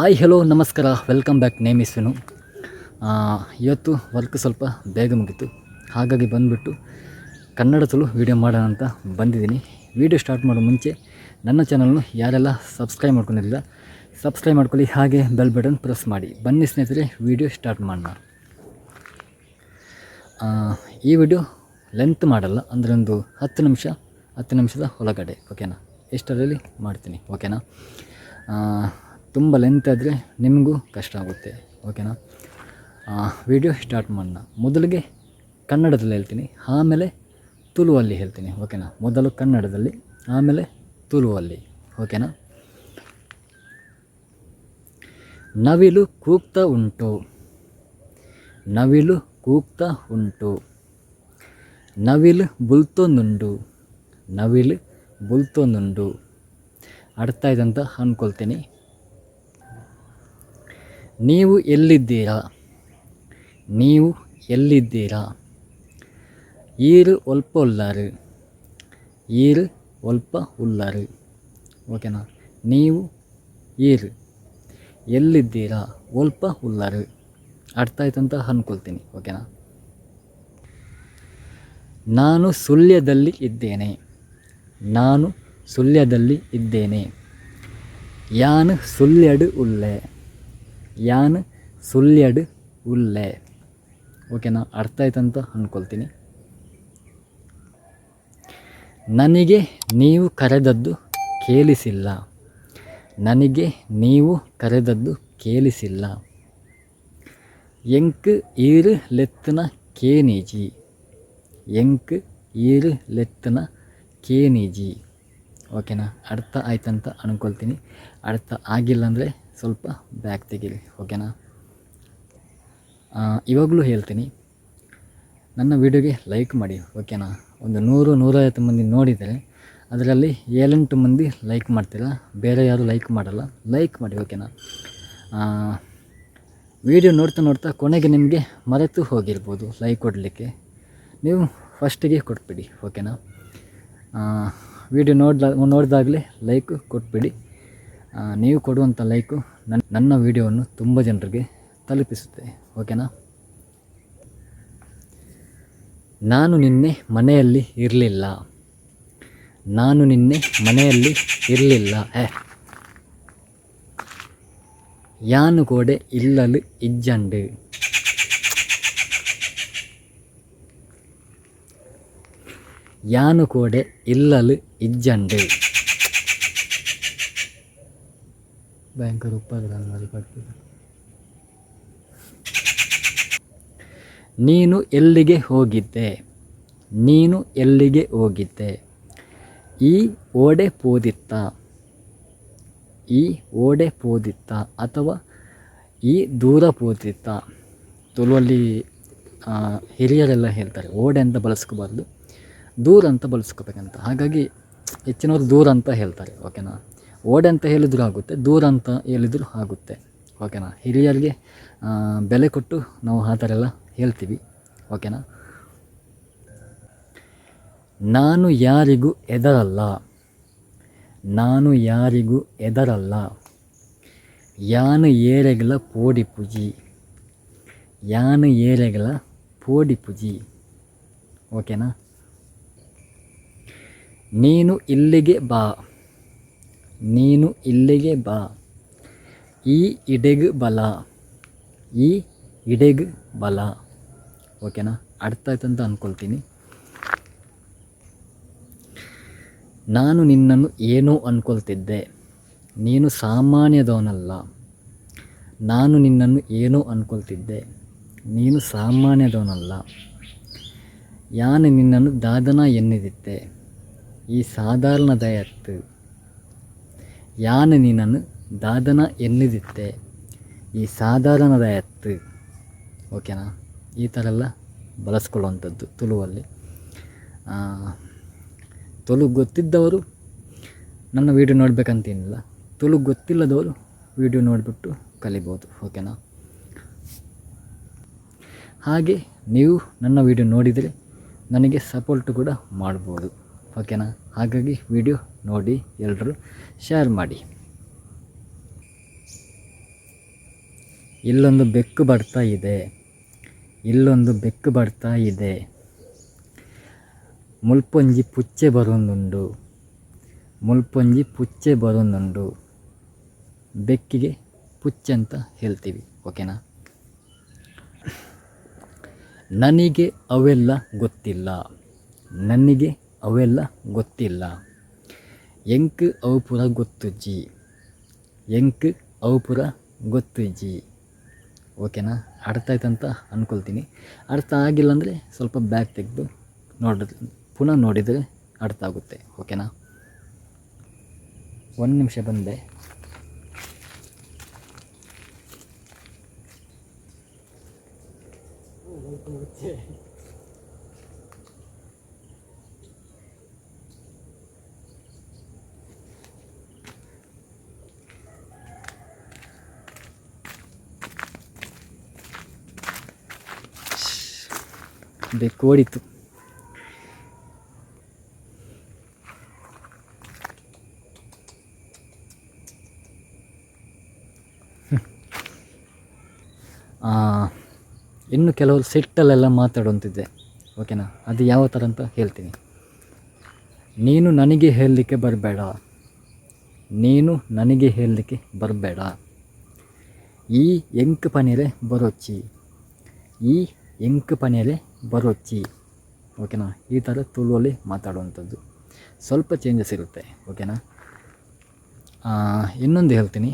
Hi hello ನಮಸ್ಕಾರ. Welcome back name is Vinu ಇವತ್ತು work ಸ್ವಲ್ಪ ಬೇಗ ಮುಗೀತು. ಹಾಗಾಗಿ ಬಂದುಬಿಟ್ಟು ಕನ್ನಡದಲ್ಲೂ ವೀಡಿಯೋ ಮಾಡೋಣ ಅಂತ ಬಂದಿದ್ದೀನಿ. ವೀಡಿಯೋ ಸ್ಟಾರ್ಟ್ ಮಾಡೋ ಮುಂಚೆ ನನ್ನ ಚಾನಲ್ನು ಯಾರೆಲ್ಲ ಸಬ್ಸ್ಕ್ರೈಬ್ ಮಾಡ್ಕೊಂಡಿಲ್ಲ ಸಬ್ಸ್ಕ್ರೈಬ್ ಮಾಡ್ಕೊಳ್ಳಿ. ಹಾಗೆ ಬೆಲ್ ಬಟನ್ ಪ್ರೆಸ್ ಮಾಡಿ. ಬನ್ನಿ ಸ್ನೇಹಿತರೆ ವೀಡಿಯೋ ಸ್ಟಾರ್ಟ್ ಮಾಡೋಣ. ಈ ವಿಡಿಯೋ ಲೆಂತ್ ಮಾಡಲ್ಲ, ಅಂದರೆ ಒಂದು ಹತ್ತು ನಿಮಿಷ, ಹತ್ತು ನಿಮಿಷದ ಒಳಗಡೆ ಓಕೆನಾ ಎಷ್ಟರಲ್ಲಿ ಮಾಡ್ತೀನಿ ಓಕೆನಾ ತುಂಬ ಲೆಂತ್ ಆದರೆ ನಿಮಗೂ ಕಷ್ಟ ಆಗುತ್ತೆ ಓಕೆನಾ ವಿಡಿಯೋ ಸ್ಟಾರ್ಟ್ ಮಾಡೋಣ ಮೊದಲಿಗೆ ಕನ್ನಡದಲ್ಲಿ ಹೇಳ್ತೀನಿ, ಆಮೇಲೆ ತುಳುವಲ್ಲಿ ಹೇಳ್ತೀನಿ ಓಕೆನಾ ಮೊದಲು ಕನ್ನಡದಲ್ಲಿ, ಆಮೇಲೆ ತುಳುವಲ್ಲಿ ಓಕೆನಾ ನವಿಲು ಕೂಗ್ತಾ ಉಂಟು. ನವಿಲು ಕೂಗ್ತಾ ಉಂಟು. ನವಿಲು ಬುಲ್ತೊಂದುಂಡು. ನವಿಲು ಬುಲ್ತೊಂದುಂಡು. ಅಂತ ಅಂದ್ಕೊಳ್ತೀನಿ ನೀವು ಎಲ್ಲಿದ್ದೀರಾ? ನೀವು ಎಲ್ಲಿದ್ದೀರಾ? ಈರು ಒಲ್ಪ ಉಲ್ಲಾರು ಈರು ಒಲ್ಪ ಉಲ್ಲಾರು ಓಕೆನಾ? ನೀವು ಈರು. ಎಲ್ಲಿದ್ದೀರಾ? ಒಲ್ಪ ಉಲ್ಲಾರು ಅರ್ಥ ಆಯ್ತು ಅಂತ ಅಂದ್ಕೊಳ್ತೀನಿ ಓಕೆನಾ? ನಾನು ಸುಳ್ಯದಲ್ಲಿ ಇದ್ದೇನೆ. ನಾನು ಸುಳ್ಯದಲ್ಲಿ ಇದ್ದೇನೆ. ಯಾನು ಸುಳ್ಯಡು ಉಲ್ಲೆ. ಯಾನು ಸುಲ್ಯಡ್ ಉಲ್ಲೆ. ಓಕೆನಾ? ಅರ್ಥ ಆಯ್ತಂತ ಅಂದ್ಕೊಳ್ತೀನಿ ನನಗೆ ನೀವು ಕರೆದದ್ದು ಕೇಳಿಸಿಲ್ಲ. ನನಗೆ ನೀವು ಕರೆದದ್ದು ಕೇಳಿಸಿಲ್ಲ. ಎಂಕ್ ಈರು ಲೆತ್ತನ ಕೇನಿಜಿ. ಎಂಕ್ ಈರು ಲೆತ್ತನ ಕೇನಿಜಿ. ಓಕೆನಾ? ಅರ್ಥ ಆಯ್ತಂತ ಅಂದ್ಕೊಳ್ತೀನಿ ಅರ್ಥ ಆಗಿಲ್ಲ ಅಂದರೆ ಸ್ವಲ್ಪ ಬ್ಯಾಕ್ ತೆಗೀರಿ ಓಕೆನಾ ಇವಾಗಲೂ ಹೇಳ್ತೀನಿ, ನನ್ನ ವಿಡಿಯೋಗೆ ಲೈಕ್ ಮಾಡಿ ಓಕೆನಾ ಒಂದು ನೂರು, ನೂರೈವತ್ತು ಮಂದಿ ನೋಡಿದರೆ, ಅದರಲ್ಲಿ ಏಳೆಂಟು ಮಂದಿ ಲೈಕ್ ಮಾಡ್ತೀರಾ? ಬೇರೆ ಯಾರು ಲೈಕ್ ಮಾಡಲ್ಲ. ಲೈಕ್ ಮಾಡಿ ಓಕೆನಾ ವಿಡಿಯೋ ನೋಡ್ತಾ ನೋಡ್ತಾ ಕೊನೆಗೆ ನಿಮಗೆ ಮರೆತು ಹೋಗಿರ್ಬೋದು ಲೈಕ್ ಕೊಡಲಿಕ್ಕೆ. ನೀವು ಫಸ್ಟಿಗೆ ಕೊಟ್ಬಿಡಿ ಓಕೆನಾ ವಿಡಿಯೋ ನೋಡ್ದ ನೋಡಿದಾಗಲೇ ಲೈಕ್ ಕೊಟ್ಬಿಡಿ. ನೀವು ಕೊಡುವಂಥ ಲೈಕು ನನ್ನ ನನ್ನ ವಿಡಿಯೋವನ್ನು ತುಂಬ ಜನರಿಗೆ ತಲುಪಿಸುತ್ತೆ ಓಕೆನಾ ನಾನು ನಿನ್ನೆ ಮನೆಯಲ್ಲಿ ಇರಲಿಲ್ಲ. ನಾನು ನಿನ್ನೆ ಮನೆಯಲ್ಲಿ ಇರಲಿಲ್ಲ. ಏ ಯಾನು ಕೋಡೆ ಇಲ್ಲಲು ಇಜ್ಜಂಡು. ಯಾನು ಕೋಡೆ ಇಲ್ಲಲು ಇಜ್ಜಂಡು. ಭಯಂಕರ ಉಪ್ಪಾದ್ರೆ ಬರ್ತಿದೆ ನೀನು ಎಲ್ಲಿಗೆ ಹೋಗಿದ್ದೆ? ನೀನು ಎಲ್ಲಿಗೆ ಹೋಗಿದ್ದೆ? ಈ ಓಡೆ ಪೋದಿತ್ತ ಈ ಓಡೆ ಪೋದಿತ್ತ ಅಥವಾ ಈ ದೂರ ಪೋದಿತ್ತ? ತುಳುವಲ್ಲಿ ಆ, ಹಿರಿಯರೆಲ್ಲ ಹೇಳ್ತಾರೆ ಓಡೆ ಅಂತ ಬಳಸ್ಕೋಬಾರ್ದು ದೂರ ಅಂತ ಬಳಸ್ಕೋಬೇಕಂತ. ಹಾಗಾಗಿ ಹೆಚ್ಚಿನವರು ದೂರ ಅಂತ ಹೇಳ್ತಾರೆ ಓಕೆನಾ ಓಡೆ ಅಂತ ಹೇಳಿದ್ರು ಆಗುತ್ತೆ, ದೂರ ಅಂತ ಹೇಳಿದ್ರು ಆಗುತ್ತೆ. ಓಕೆನಾ ಹಿರಿಯರಿಗೆ ಬೆಲೆ ಕೊಟ್ಟು ನಾವು ಆ ಥರ ಎಲ್ಲ ಹೇಳ್ತೀವಿ. ಓಕೆನಾ ನಾನು ಯಾರಿಗೂ ಎದರಲ್ಲ ನಾನು ಯಾರಿಗೂ ಎದರಲ್ಲ ಯಾನು ಏರೆಗಳ ಪೋಡಿ ಪೂಜಿ. ಯಾನು ಏರೆಗಳ ಪೋಡಿ ಪೂಜಿ. ಓಕೆನಾ ನೀನು ಇಲ್ಲಿಗೆ ಬಾ. ನೀನು ಇಲ್ಲಿಗೆ ಬಾ. ಈ ಇಡೆಗ್ ಬಲ. ಈ ಇಡೆಗ್ ಬಲ. ಓಕೆನಾ? ಅರ್ಥ ಆಯ್ತು ಅಂತ ಅಂದ್ಕೊಳ್ತೀನಿ ನಾನು ನಿನ್ನನ್ನು ಏನೋ ಅಂದ್ಕೊಳ್ತಿದ್ದೆ ನೀನು ಸಾಮಾನ್ಯದವನಲ್ಲ. ನಾನು ನಿನ್ನನ್ನು ಏನೋ ಅಂದ್ಕೊಳ್ತಿದ್ದೆ ನೀನು ಸಾಮಾನ್ಯದವನಲ್ಲ. ಯಾನು ನಿನ್ನನ್ನು ದಾದನ ಎನ್ನಿದಿತ್ತೆ. ಈ ಸಾಧಾರಣ ದಯತ್ತು ನೀನನ್ನು ದಾದನ ಎನ್ನಿದಿತ್ತೆ. ಈ ಸಾಧಾರಣ ಎತ್ತು. ಓಕೆನಾ ಈ ಥರ ಎಲ್ಲ ಬಳಸ್ಕೊಳ್ಳುವಂಥದ್ದು ತುಳುವಲ್ಲಿ. ತುಳು ಗೊತ್ತಿದ್ದವರು ನನ್ನ ವೀಡಿಯೋ ನೋಡಬೇಕಂತೇನಿಲ್ಲ. ತುಳು ಗೊತ್ತಿಲ್ಲದವರು ವೀಡಿಯೋ ನೋಡಿಬಿಟ್ಟು ಕಲಿಬೋದು. ಓಕೆನಾ ಹಾಗೆ ನೀವು ನನ್ನ ವೀಡಿಯೋ ನೋಡಿದರೆ ನನಗೆ ಸಪೋರ್ಟ್ ಕೂಡ ಮಾಡ್ಬೋದು. ಓಕೆನಾ ಹಾಗಾಗಿ ವಿಡಿಯೋ ನೋಡಿ ಎಲ್ಲರೂ ಶೇರ್ ಮಾಡಿ. ಇಲ್ಲೊಂದು ಬೆಕ್ಕು ಬರ್ತಾ ಇದೆ. ಇಲ್ಲೊಂದು ಬೆಕ್ಕು ಬರ್ತಾ ಇದೆ. ಮುಲ್ಪೊಂಜಿ ಪುಚ್ಚೆ ಬರೋನುಂಡು. ಮುಲ್ಪೊಂಜಿ ಪುಚ್ಚೆ ಬರೋನುಂಡು. ಬೆಕ್ಕಿಗೆ ಪುಚ್ಚೆ ಅಂತ ಹೇಳ್ತೀವಿ, ಓಕೆನಾ? ನನಗೆ ಅವೆಲ್ಲ ಗೊತ್ತಿಲ್ಲ. ನನಗೆ ಅವೆಲ್ಲ ಗೊತ್ತಿಲ್ಲ. ಎಂಕ್ ಅವು ಪುರ ಗೊತ್ತು ಜಿ ಎಂಕ್ ಅವು ಪುರ ಗೊತ್ತು ಜಿ ಓಕೆನಾ? ಅರ್ಥ ಆಯ್ತಂತ ಅಂದ್ಕೊಳ್ತೀನಿ ಅರ್ಥ ಆಗಿಲ್ಲ ಅಂದರೆ ಸ್ವಲ್ಪ ಬ್ಯಾಗ್ ತೆಗೆದು ನೋಡಿದ್ರೆ ಪುನಃ ನೋಡಿದರೆ ಅರ್ಥ ಆಗುತ್ತೆ. ಓಕೆನಾ? ಒಂದು ನಿಮಿಷ ಬಂದೆ. ಬೆಕ್ಕು ಇನ್ನು ಕೆಲವರು ಸೆಟ್ಟಲ್ಲೆಲ್ಲ ಮಾತಾಡುವಂತಿದ್ದೆ. ಓಕೆನಾ? ಅದು ಯಾವ ಥರ ಅಂತ ಹೇಳ್ತೀನಿ. ನೀನು ನನಗೆ ಹೇಳಲಿಕ್ಕೆ ಬರಬೇಡ. ನೀನು ನನಗೆ ಹೇಳಲಿಕ್ಕೆ ಬರಬೇಡ. ಈ ಎಂಕ್ ಪನೇಲೆ ಬರೋಚ್ಚಿ. ಈ ಎಂಕ್ ಪನೆರೆ ಬರೋಚ್ಚಿ ಓಕೆನಾ ಈ ಥರ ತುಳುವಲ್ಲಿ ಮಾತಾಡುವಂಥದ್ದು. ಸ್ವಲ್ಪ ಚೇಂಜಸ್ ಇರುತ್ತೆ ಓಕೆನಾ ಇನ್ನೊಂದು ಹೇಳ್ತೀನಿ.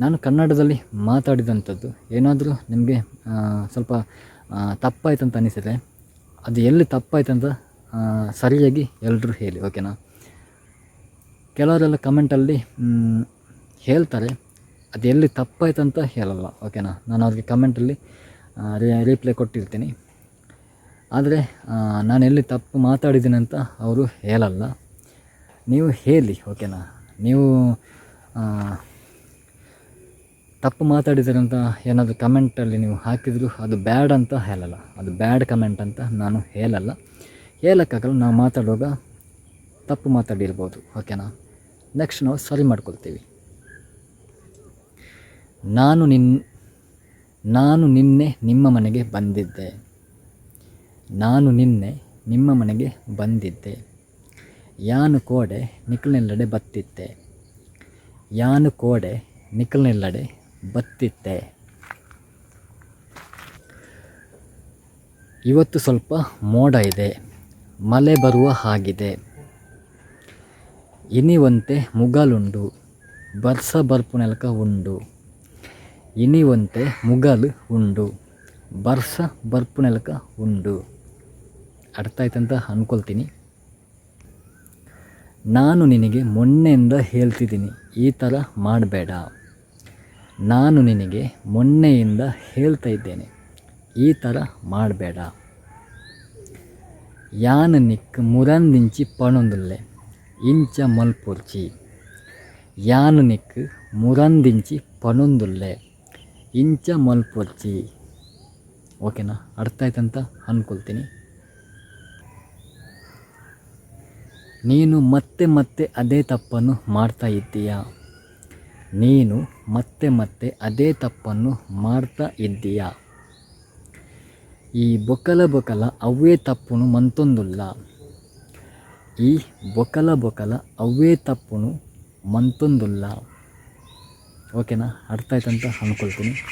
ನಾನು ಕನ್ನಡದಲ್ಲಿ ಮಾತಾಡಿದಂಥದ್ದು ಏನಾದರೂ ನಿಮಗೆ ಸ್ವಲ್ಪ ತಪ್ಪಾಯ್ತು ಅಂತ ಅನಿಸಿದರೆ, ಅದು ಎಲ್ಲಿ ತಪ್ಪಾಯ್ತು ಅಂತ ಸರಿಯಾಗಿ ಎಲ್ಲರೂ ಹೇಳಿ ಓಕೆನಾ ಕೆಲವರೆಲ್ಲ ಕಮೆಂಟಲ್ಲಿ ಹೇಳ್ತಾರೆ. ಅದು ಎಲ್ಲಿ ತಪ್ಪಾಯ್ತು ಅಂತ ಹೇಳಲ್ಲ ಓಕೆನಾ ನಾನು ಅವ್ರಿಗೆ ಕಮೆಂಟಲ್ಲಿ ರೀಪ್ಲೈ ಕೊಟ್ಟಿರ್ತೀನಿ. ಆದರೆ ನಾನು ಎಲ್ಲಿ ತಪ್ಪು ಮಾತಾಡಿದ್ದೀನಿ ಅಂತ ಅವರು ಹೇಳಲ್ಲ. ನೀವು ಹೇಳಿ ಓಕೆನಾ ನೀವು ತಪ್ಪು ಮಾತಾಡಿದ್ದೀರ ಅಂತ ಏನಾದರೂ ಕಮೆಂಟಲ್ಲಿ ನೀವು ಹಾಕಿದ್ರು ಅದು ಬ್ಯಾಡ್ ಅಂತ ಹೇಳಲ್ಲ. ಅದು ಬ್ಯಾಡ್ ಕಮೆಂಟ್ ಅಂತ ನಾನು ಹೇಳಲ್ಲ. ಹೇಳೋಕ್ಕಾಗಲ್ಲ, ನಾವು ಮಾತಾಡುವಾಗ ತಪ್ಪು ಮಾತಾಡಿರ್ಬೋದು ಓಕೆನಾ ನೆಕ್ಸ್ಟ್ ನಾವು ಸರಿ ಮಾಡ್ಕೊಳ್ತೀವಿ. ನಾನು ನಿನ್ ನಾನು ನಿನ್ನೆ ನಿಮ್ಮ ಮನೆಗೆ ಬಂದಿದ್ದೆ. ನಾನು ನಿನ್ನೆ ನಿಮ್ಮ ಮನೆಗೆ ಬಂದಿದ್ದೆ. ಯಾನು ಕೋಡೆ ನಿಕ್ಕಲ್ನೆಲ್ಲಡೆ ಬತ್ತಿತ್ತೆ. ಯಾನು ಕೋಡೆ ನಿಕ್ಕಲ್ನೆಲ್ಲಡೆ ಬತ್ತಿತ್ತೆ. ಇವತ್ತು ಸ್ವಲ್ಪ ಮೋಡ ಇದೆ. ಮಳೆ ಬರುವ ಹಾಗಿದೆ. ಇನಿವಂತೆ ಮುಗಲುಂಡು. ಬರ್ಸ ಬರ್ಪು ನೆಲಕ ಉಂಡು. ಇನಿವಂತೆ ಮುಗಲು ಉಂಡು. ಬರ್ಸ ಬರ್ಪು ನೆಲಕ ಉಂಡು. ಅರ್ಥ ಆಯ್ತಂತ ಅಂದ್ಕೊಳ್ತೀನಿ ನಾನು ನಿನಗೆ ಮೊನ್ನೆಯಿಂದ ಹೇಳ್ತಿದ್ದೀನಿ, ಈ ಥರ ಮಾಡಬೇಡ. ನಾನು ನಿನಗೆ ಮೊನ್ನೆಯಿಂದ ಹೇಳ್ತಾ ಇದ್ದೇನೆ, ಈ ಥರ ಮಾಡಬೇಡ. ಯಾನ ನಿಕ್ ಮುರಂದಿಂಚಿ ಪಣೊಂದುಲ್ಲೆ, ಇಂಚ ಮಲ್ಪೊರ್ಚಿ. ಯಾನು ನಿಕ್ ಮುರಂದಿಂಚಿ ಪಣೊಂದುಲ್ಲೆ. ಇಂಚ ಮಲ್ಪೊಚ್ಚಿ. ಓಕೆನಾ? ಅರ್ಥ ಆಯ್ತಂತ ಅಂದ್ಕೊಳ್ತೀನಿ ನೀನು ಮತ್ತೆ ಮತ್ತೆ ಅದೇ ತಪ್ಪನ್ನು ಮಾಡ್ತಾ ಇದ್ದೀಯ? ನೀನು ಮತ್ತೆ ಮತ್ತೆ ಅದೇ ತಪ್ಪನ್ನು ಮಾಡ್ತಾ ಇದ್ದೀಯ? ಈ ಬೊಕಲ ಬೊಕಲ ಅವೇ ತಪ್ಪುನು ಮಂತೊಂದುಲ್ಲ. ಈ ಬೊಕಲ ಬೊಕಲ ಅವೇ ತಪ್ಪುನು ಮಂತೊಂದುಲ್ಲ. ಓಕೆನಾ? ಅರ್ಥ ಆಯ್ತಂತ ಅಂದ್ಕೊಳ್ತೀನಿ.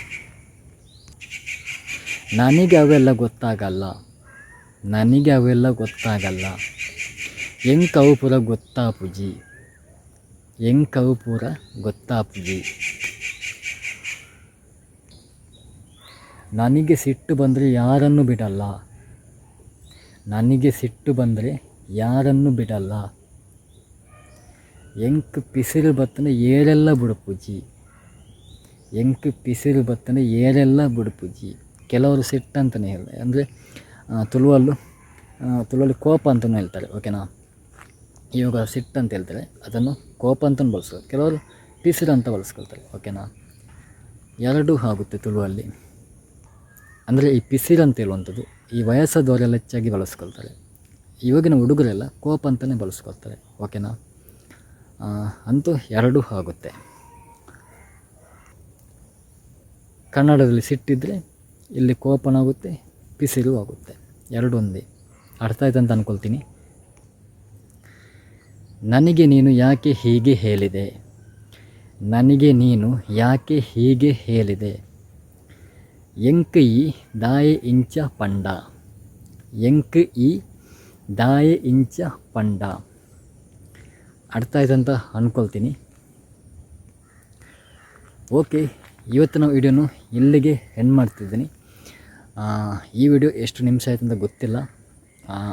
ನನಗೆ ಅವೆಲ್ಲ ಗೊತ್ತಾಗಲ್ಲ. ನನಗೆ ಅವೆಲ್ಲ ಗೊತ್ತಾಗಲ್ಲ. ಎಂಕವು ಪೂರ ಗೊತ್ತಾಪುಜಿ ಕವು ಪೂರ ಗೊತ್ತಾಪುಜಿ ನನಗೆ ಸಿಟ್ಟು ಬಂದರೆ ಯಾರನ್ನು ಬಿಡಲ್ಲ. ನನಗೆ ಸಿಟ್ಟು ಬಂದರೆ ಯಾರನ್ನು ಬಿಡಲ್ಲ. ಎಂಕ್ ಪಿಸಿರು ಬತ್ತನ ಏರೆಲ್ಲ ಬಿಡುಪುಜಿ ಎಂಕ್ ಪಿಸಿರು ಬತ್ತನೆ ಏರೆಲ್ಲ ಬಿಡುಪುಜಿ ಕೆಲವರು ಸಿಟ್ಟು ಅಂತಲೇ ಹೇಳ್ತಾರೆ ಅಂದರೆ ತುಳುವಲ್ಲು ತುಳುವಲ್ಲಿ ಕೋಪ ಅಂತಲೂ ಹೇಳ್ತಾರೆ ಓಕೆನಾ ಇವಾಗ ಸಿಟ್ಟು ಅಂತ ಹೇಳ್ತಾರೆ, ಅದನ್ನು ಕೋಪ ಅಂತಲೂ ಬಳಸ್ತಾರೆ. ಕೆಲವರು ಪಿಸಿರು ಅಂತ ಬಳಸ್ಕೊಳ್ತಾರೆ ಓಕೆನಾ ಎರಡೂ ಆಗುತ್ತೆ ತುಳುವಲ್ಲಿ. ಅಂದರೆ ಈ ಪಿಸಿರು ಅಂತ ಹೇಳುವಂಥದ್ದು, ಈ ವಯಸ್ಸಾದವರೆಲ್ಲ ಹೆಚ್ಚಾಗಿ ಬಳಸ್ಕೊಳ್ತಾರೆ. ಇವಾಗಿನ ಹುಡುಗರೆಲ್ಲ ಕೋಪ ಅಂತಲೇ ಬಳಸ್ಕೊಳ್ತಾರೆ ಓಕೆನಾ ಅಂತೂ ಎರಡೂ ಆಗುತ್ತೆ. ಕನ್ನಡದಲ್ಲಿ ಸಿಟ್ಟಿದ್ದರೆ ಇಲ್ಲಿ ಕೋಪನಾಗುತ್ತೆ ಪಿಸಿಲು ಆಗುತ್ತೆ. ಎರಡು ಒಂದೇ ಅರ್ಥ ಆಯ್ತು ಅಂತ ಅಂದ್ಕೊಳ್ತೀನಿ ನನಗೆ ನೀನು ಯಾಕೆ ಹೀಗೆ ಹೇಳಿದೆ? ನನಗೆ ನೀನು ಯಾಕೆ ಹೀಗೆ ಹೇಳಿದೆ? ಎಂಕ ಈ ದಾಯೆ ಇಂಚ ಪಂಡ. ಎಂಕ ಈ ದಾಯೆ ಇಂಚ ಪಂಡ. ಅರ್ಥ ಆಯ್ತು ಅಂತ ಅಂದ್ಕೊಳ್ತೀನಿ ಓಕೆ. ಇವತ್ತಿನ ವೀಡಿಯೋನು ಇಲ್ಲಿಗೆ ಎಂಡ್ ಮಾಡ್ತಿದ್ದೀನಿ. ಈ ವಿಡಿಯೋ ಎಷ್ಟು ನಿಮಿಷ ಆಯಿತು ಅಂತ ಗೊತ್ತಿಲ್ಲ.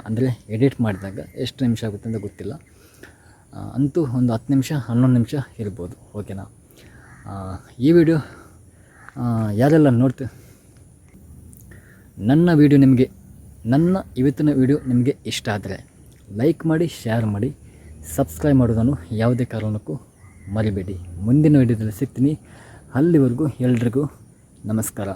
ಅಂದರೆ ಎಡಿಟ್ ಮಾಡಿದಾಗ ಎಷ್ಟು ನಿಮಿಷ ಆಗುತ್ತೆ ಅಂತ ಗೊತ್ತಿಲ್ಲ. ಅಂತೂ ಒಂದು ಹತ್ತು ನಿಮಿಷ, ಹನ್ನೊಂದು ನಿಮಿಷ ಇರ್ಬೋದು. ಓಕೆನಾ ಈ ವಿಡಿಯೋ ಯಾರೆಲ್ಲ ನೋಡ್ತೀವಿ ನನ್ನ ವಿಡಿಯೋ ನಿಮಗೆ, ನನ್ನ ಇವತ್ತಿನ ವಿಡಿಯೋ ನಿಮಗೆ ಇಷ್ಟ ಆದರೆ ಲೈಕ್ ಮಾಡಿ ಶೇರ್ ಮಾಡಿ ಸಬ್ಸ್ಕ್ರೈಬ್ ಮಾಡೋದನ್ನು ಯಾವುದೇ ಕಾರಣಕ್ಕೂ ಮರಿಬೇಡಿ. ಮುಂದಿನ ವಿಡಿಯೋದಲ್ಲಿ ಸಿಗ್ತೀನಿ. ಅಲ್ಲಿವರೆಗೂ ಎಲ್ರಿಗೂ ನಮಸ್ಕಾರ.